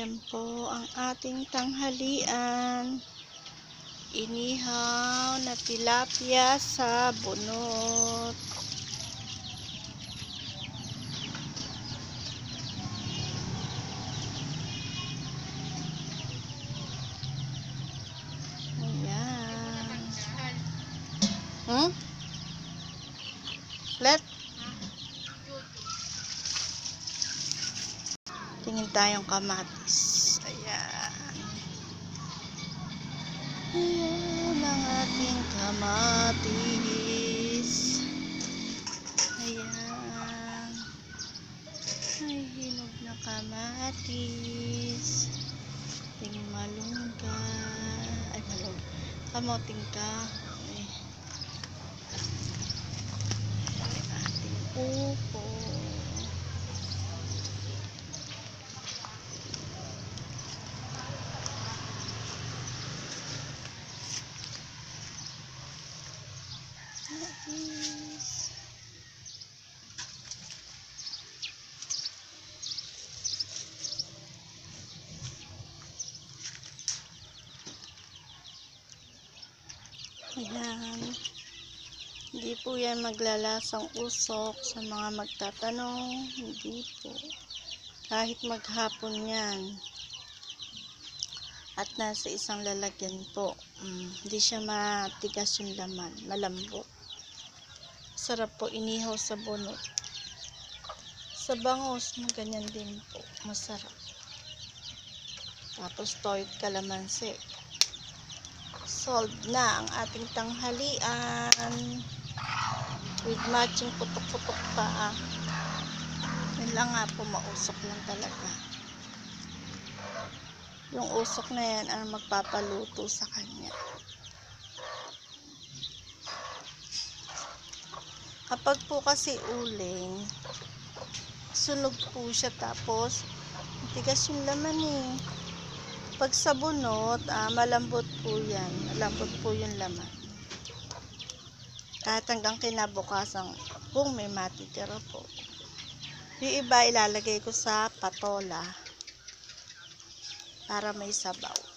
Yan po ang ating tanghalian. Inihaw na tilapia sa bunot. Ayan. Hmm? Let? Tingin tayong kamatis. Ayan. Ayan ang ating kamatis. Ayan. Ay, hinog na kamatis. Ting malungga. Ay, malung. Kamoting ka. Ay. Ating upo. Nice. Ayan. Hindi po yan maglalasang usok sa mga magtatanong. Hindi po. Kahit maghapon yan. At nasa isang lalagyan po. Mm, hindi siya matigas yung laman. Malambot. Sarap po inihaw sa bunot. Sa bangos, ganyan din po. Masarap. Tapos toit kalamansi. Solved na ang ating tanghalian. With matching putok-putok pa. Ah. Lang nga po, mausok lang talaga. Yung usok na yan ang magpapaluto sa kanya. Kapag po kasi uling, sunog po siya tapos tigas yung laman eh. Pag sa bunot, ah, malambot po yan. Malambot po yung laman. Kahit hanggang kinabukasan, kung may matitira po. Yung iba ilalagay ko sa patola para may sabaw.